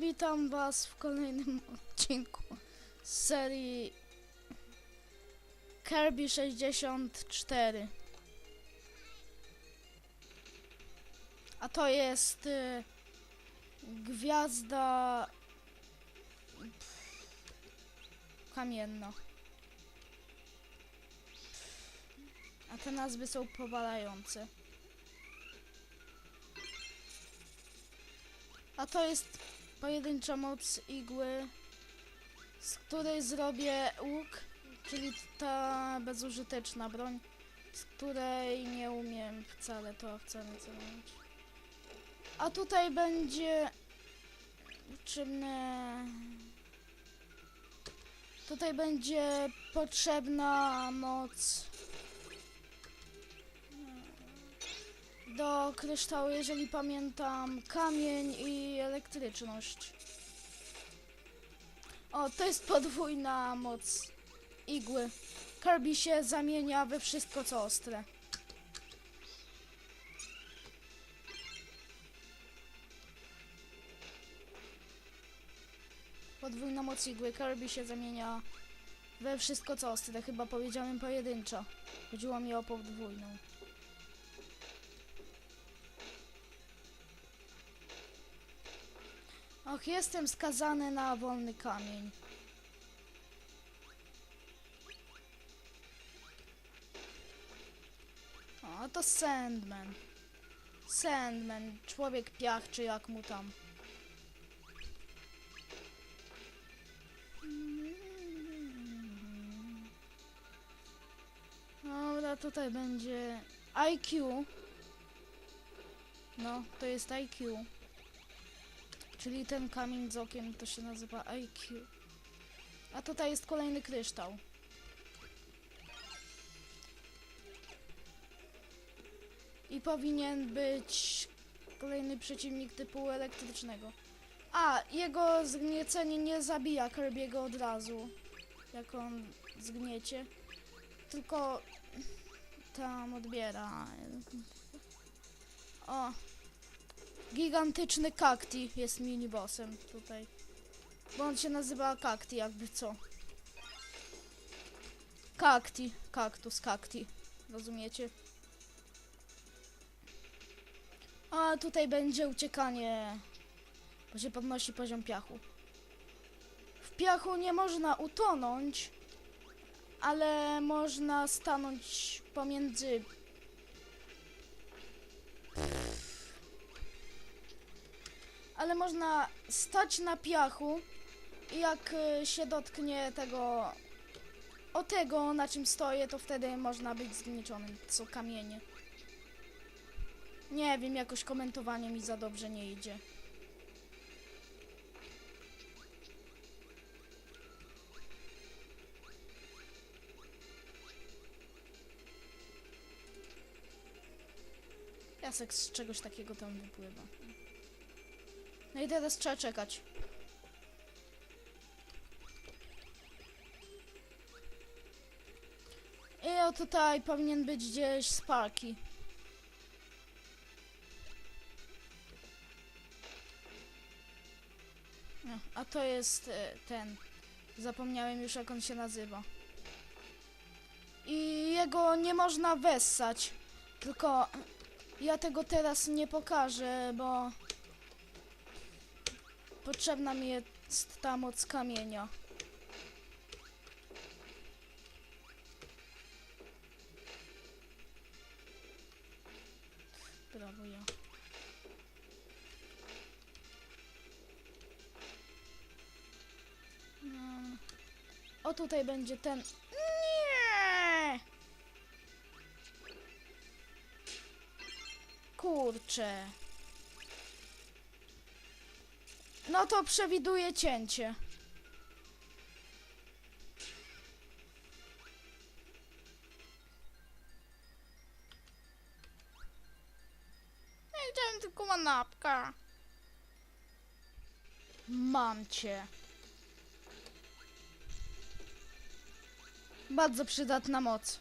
Witam Was w kolejnym odcinku z serii Kirby 64. A to jest y, gwiazda kamienna. A te nazwy są powalające. A to jest pojedyncza moc igły, z której zrobię łuk, czyli ta bezużyteczna broń, z której nie umiem wcale to wcale celować. A tutaj będzie potrzebne... Tutaj będzie potrzebna moc do kryształu, jeżeli pamiętam, kamień i elektryczność. O, to jest podwójna moc igły. Kirby się zamienia we wszystko co ostre. Podwójna moc igły. Kirby się zamienia we wszystko co ostre. Chyba powiedziałem pojedynczo. Chodziło mi o podwójną. Och, jestem skazany na wolny kamień. O, to Sandman. Sandman, człowiek piach, czy jak mu tam. Dobra, tutaj będzie IQ. No, to jest IQ. Czyli ten kamień z okiem to się nazywa IQ. A tutaj jest kolejny kryształ. I powinien być kolejny przeciwnik typu elektrycznego. A, jego zgniecenie nie zabija Kirby'ego od razu, jak on zgniecie. Tylko tam odbiera. O, Gigantyczny kakti jest minibossem tutaj. Bo on się nazywa kakti, jakby co. Kakti, kaktus, kakti. Rozumiecie? A tutaj będzie uciekanie, bo się podnosi poziom piachu. W piachu nie można utonąć, ale można stanąć pomiędzy ale można stać na piachu i jak y, się dotknie tego o tego na czym stoję, to wtedy można być zgniczonym, co kamienie. Nie wiem, jakoś komentowanie mi za dobrze nie idzie. Piasek z czegoś takiego tam wypływa. No i teraz trzeba czekać. I o tutaj powinien być gdzieś Sparky. No, a to jest e, ten. Zapomniałem już jak on się nazywa. I jego nie można wessać. Tylko ja tego teraz nie pokażę, bo Potrzebna mi jest ta moc kamienia. Brawo ja. No. O tutaj będzie ten. Nie! Kurczę. No to przewiduję cięcie. Ja chciałem tylko manapka. Mam cię. Bardzo przydatna moc.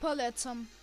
Polecam.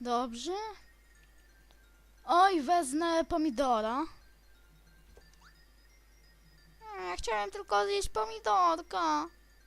Dobrze. Oj, wezmę pomidora. Ja chciałem tylko zjeść pomidorka.